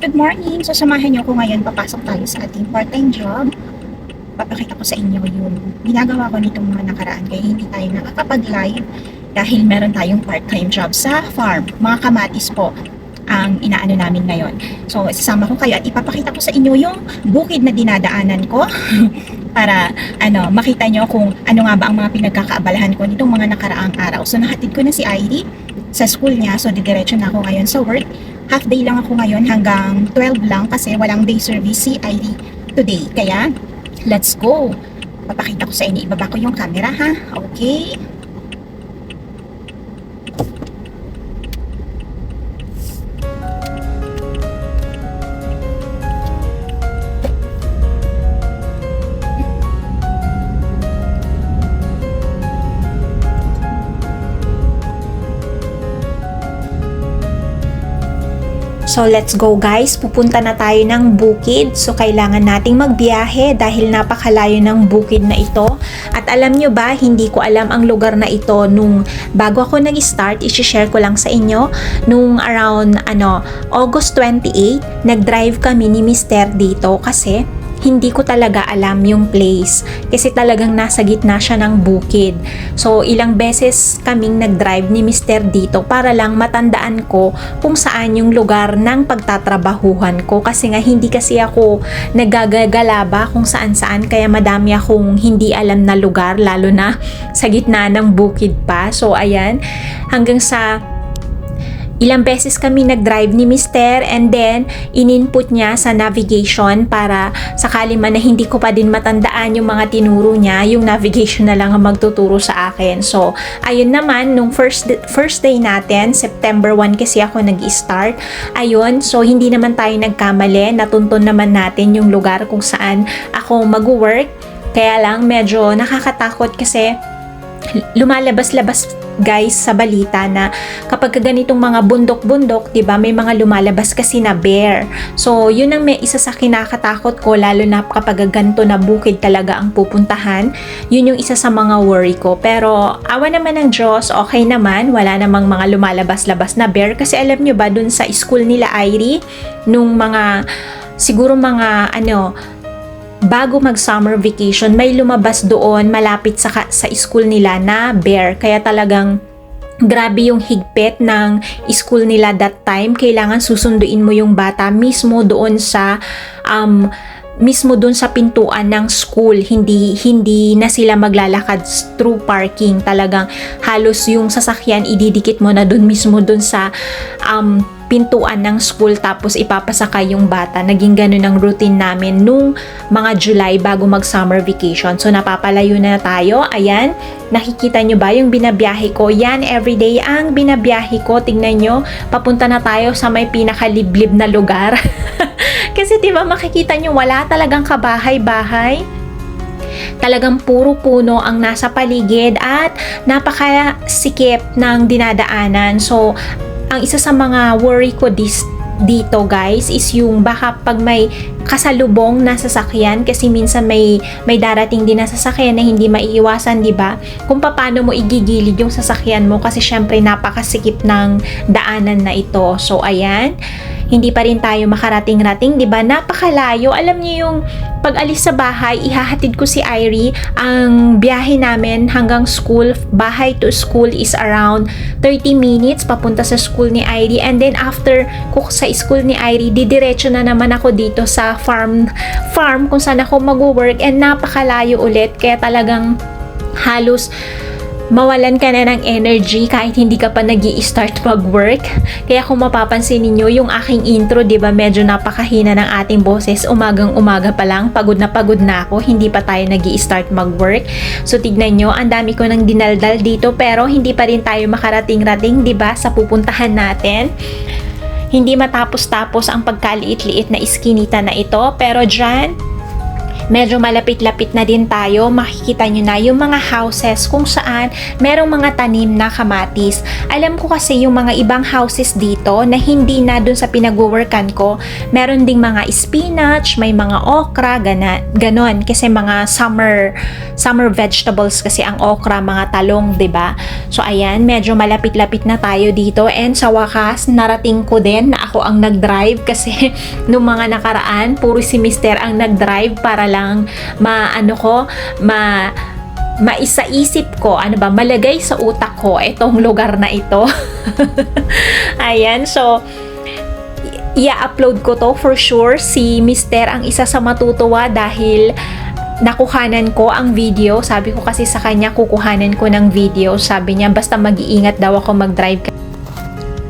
Good morning! So samahan niyo ko ngayon papasok tayo sa ating part-time job. Papakita ko sa inyo yung ginagawa ko nitong mga nakaraan kaya hindi tayo nakakapag-live dahil meron tayong part-time job sa farm. Mga kamatis po ang inaano namin ngayon. So sasama ko kayo at ipapakita ko sa inyo yung bukid na dinadaanan ko para ano makita nyo kung ano nga ba ang mga pinagkakaabalahan ko nitong mga nakaraang araw. So nahatid ko na si Irie sa school niya. So didiretso na ako ngayon sa work half day lang ako ngayon hanggang 12 lang kasi walang day service si ID today. Kaya, let's go! Papakita ko sa inyo. Ibaba ko yung camera ha. Okay? So let's go guys, pupunta na tayo ng bukid. So kailangan nating magbiyahe dahil napakalayo ng bukid na ito. At alam nyo ba, hindi ko alam ang lugar na ito nung bago ako nag-start, isi-share ko lang sa inyo. Nung around ano, August 28, nag-drive kami ni Mister dito kasi hindi ko talaga alam yung place kasi talagang nasa gitna siya ng bukid. So ilang beses kaming nag-drive ni Mr. dito para lang matandaan ko kung saan yung lugar ng pagtatrabahuhan ko kasi nga hindi kasi ako nagagagalaba kung saan saan kaya madami akong hindi alam na lugar lalo na sa gitna ng bukid pa. So ayan, hanggang sa Ilang beses kami nag-drive ni Mister and then in-input niya sa navigation para sakali man na hindi ko pa din matandaan yung mga tinuro niya, yung navigation na lang ang magtuturo sa akin. So, ayun naman, nung first, first day natin, September 1 kasi ako nag-start, ayun, so hindi naman tayo nagkamali, natuntun naman natin yung lugar kung saan ako mag-work. Kaya lang, medyo nakakatakot kasi lumalabas-labas guys sa balita na kapag ganitong mga bundok-bundok, 'di ba, may mga lumalabas kasi na bear. So, 'yun ang may isa sa kinakatakot ko lalo na kapag ganito na bukid talaga ang pupuntahan. 'Yun yung isa sa mga worry ko. Pero awa naman ng Diyos, okay naman, wala namang mga lumalabas-labas na bear kasi alam nyo ba dun sa school nila Irie nung mga siguro mga ano bago mag summer vacation, may lumabas doon malapit sa, sa school nila na bear. Kaya talagang grabe yung higpit ng school nila that time. Kailangan susunduin mo yung bata mismo doon sa um, mismo doon sa pintuan ng school hindi hindi na sila maglalakad through parking talagang halos yung sasakyan ididikit mo na doon mismo doon sa um, pintuan ng school tapos ipapasakay yung bata. Naging ganun ang routine namin nung mga July bago mag summer vacation. So napapalayo na tayo. Ayan, nakikita nyo ba yung binabiyahe ko? Yan, everyday ang binabiyahe ko. Tingnan nyo, papunta na tayo sa may pinakaliblib na lugar. Kasi 'di ba makikita nyo wala talagang kabahay-bahay talagang puro puno ang nasa paligid at napakasikip ng dinadaanan. So, ang isa sa mga worry ko this dito guys is yung baka pag may kasalubong na sasakyan kasi minsan may may darating din na sasakyan na hindi maiiwasan, 'di ba? Kung paano mo igigilid yung sasakyan mo kasi syempre napakasikip ng daanan na ito. So ayan, hindi pa rin tayo makarating-rating, 'di ba? Napakalayo. Alam niyo yung pag-alis sa bahay, ihahatid ko si Irie. Ang biyahe namin hanggang school, bahay to school is around 30 minutes papunta sa school ni Irie. And then after ko sa school ni Irie, didiretso na naman ako dito sa farm farm kung saan ako mag-work and napakalayo ulit. Kaya talagang halos mawalan ka na ng energy kahit hindi ka pa nag start mag-work. Kaya kung mapapansin ninyo, yung aking intro, di ba medyo napakahina ng ating boses. Umagang umaga pa lang, pagod na pagod na ako, hindi pa tayo nag start mag-work. So tignan nyo, ang dami ko nang dinaldal dito pero hindi pa rin tayo makarating-rating, di ba, sa pupuntahan natin. Hindi matapos-tapos ang pagkaliit-liit na iskinita na ito, pero dyan, medyo malapit-lapit na din tayo. Makikita nyo na yung mga houses kung saan merong mga tanim na kamatis. Alam ko kasi yung mga ibang houses dito na hindi na dun sa pinag-workan ko, meron ding mga spinach, may mga okra, gana, ganon. Kasi mga summer summer vegetables kasi ang okra, mga talong, ba? So ayan, medyo malapit-lapit na tayo dito and sa wakas narating ko din na ako ang nag-drive kasi nung mga nakaraan, puro si Mister ang nag-drive para lang maano ko, ma maisaisip ko, ano ba, malagay sa utak ko itong lugar na ito. Ayan, so, i-upload ko to for sure. Si Mister ang isa sa matutuwa dahil nakuhanan ko ang video. Sabi ko kasi sa kanya, kukuhanan ko ng video. Sabi niya, basta mag-iingat daw ako mag-drive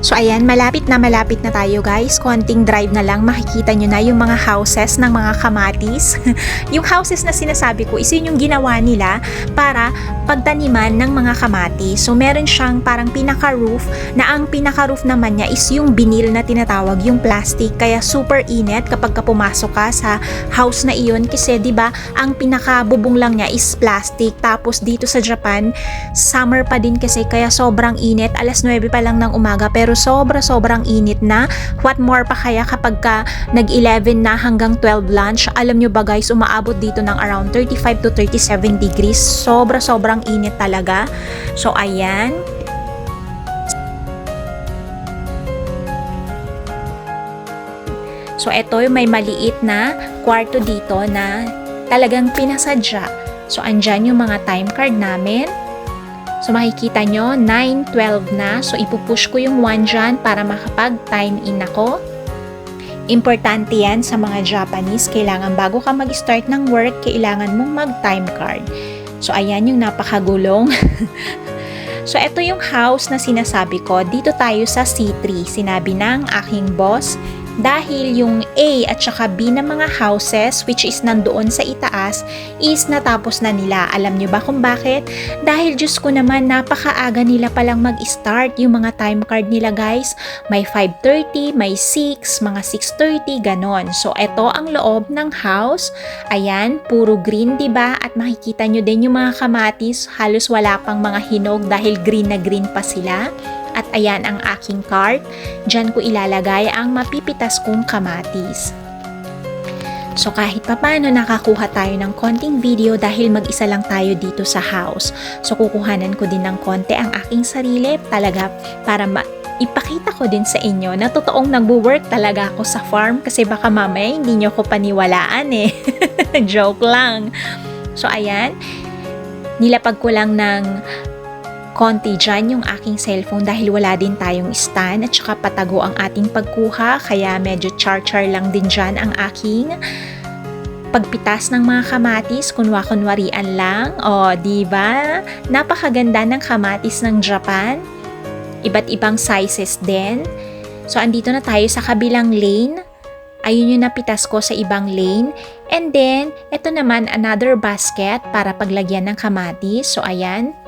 So ayan, malapit na malapit na tayo guys. Konting drive na lang, makikita nyo na yung mga houses ng mga kamatis. yung houses na sinasabi ko is yun yung ginawa nila para pagtaniman ng mga kamatis. So meron siyang parang pinaka-roof na ang pinaka-roof naman niya is yung binil na tinatawag, yung plastic. Kaya super init kapag ka pumasok ka sa house na iyon kasi 'di ba ang pinaka-bubong lang niya is plastic. Tapos dito sa Japan, summer pa din kasi kaya sobrang init. Alas 9 pa lang ng umaga pero pero sobra-sobrang init na. What more pa kaya kapag ka nag-11 na hanggang 12 lunch, alam nyo ba guys, umaabot dito ng around 35 to 37 degrees. Sobra-sobrang init talaga. So, ayan. So, ito yung may maliit na kwarto dito na talagang pinasadya. So, andyan yung mga time card namin. So makikita nyo, 9.12 na. So ipupush ko yung 1 dyan para makapag-time in ako. Importante yan sa mga Japanese. Kailangan bago ka mag-start ng work, kailangan mong mag-time card. So ayan yung napakagulong. so ito yung house na sinasabi ko. Dito tayo sa C3. Sinabi ng aking boss dahil yung A at saka B na mga houses which is nandoon sa itaas is natapos na nila. Alam nyo ba kung bakit? Dahil Diyos ko naman napakaaga nila palang mag-start yung mga time card nila guys. May 5.30, may 6, mga 6.30, ganon. So ito ang loob ng house. Ayan, puro green ba diba? At makikita nyo din yung mga kamatis, halos wala pang mga hinog dahil green na green pa sila. At ayan ang aking cart. Diyan ko ilalagay ang mapipitas kong kamatis. So kahit papano nakakuha tayo ng konting video dahil mag-isa lang tayo dito sa house. So kukuhanan ko din ng konti ang aking sarili talaga para ma ipakita ko din sa inyo na totoong nagwo-work talaga ako sa farm kasi baka mamaya hindi nyo ko paniwalaan eh. Joke lang. So ayan, nilapag ko lang ng konti dyan yung aking cellphone dahil wala din tayong stand at saka patago ang ating pagkuha kaya medyo char-char lang din dyan ang aking pagpitas ng mga kamatis, kunwa-kunwarian lang. O, di ba? Napakaganda ng kamatis ng Japan. Iba't ibang sizes din. So, andito na tayo sa kabilang lane. Ayun yung napitas ko sa ibang lane. And then, ito naman another basket para paglagyan ng kamatis. So, ayan.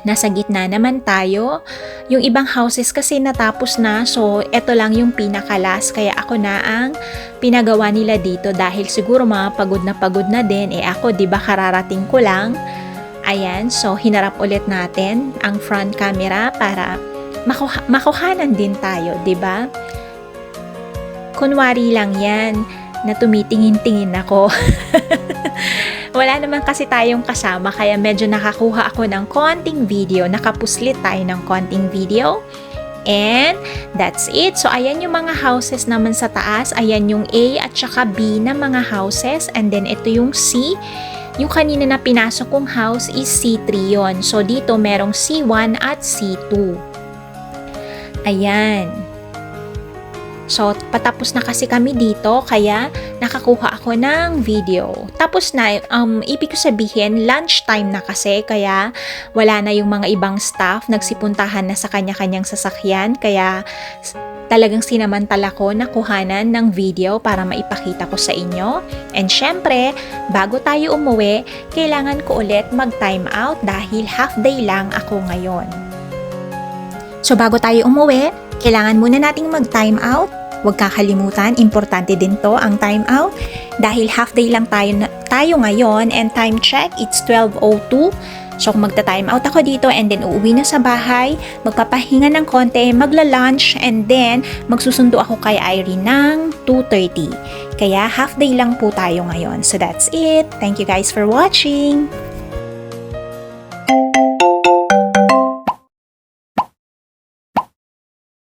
Nasa gitna naman tayo. Yung ibang houses kasi natapos na so eto lang yung pinakalas kaya ako na ang pinagawa nila dito dahil siguro mga pagod na pagod na din eh ako 'di ba kararating ko lang. Ayan, so hinarap ulit natin ang front camera para makuha- makuhanan din tayo, 'di ba? Kunwari lang 'yan na tumitingin-tingin ako. Wala naman kasi tayong kasama kaya medyo nakakuha ako ng konting video. Nakapuslit tayo ng konting video. And that's it. So ayan yung mga houses naman sa taas. Ayan yung A at saka B na mga houses. And then ito yung C. Yung kanina na pinasok kong house is C3 yon. So dito merong C1 at C2. Ayan. So, patapos na kasi kami dito, kaya nakakuha ako ng video. Tapos na, um, ibig ko sabihin, lunchtime na kasi, kaya wala na yung mga ibang staff, nagsipuntahan na sa kanya-kanyang sasakyan, kaya talagang sinamantala ko na kuhanan ng video para maipakita ko sa inyo. And syempre, bago tayo umuwi, kailangan ko ulit mag-time out dahil half day lang ako ngayon. So bago tayo umuwi, kailangan muna nating mag-time out Huwag kakalimutan, importante din to ang time out dahil half day lang tayo tayo ngayon and time check, it's 12.02. So kung magta-time out ako dito and then uuwi na sa bahay, magpapahinga ng konti, magla-lunch and then magsusundo ako kay Irene ng 2.30. Kaya half day lang po tayo ngayon. So that's it. Thank you guys for watching.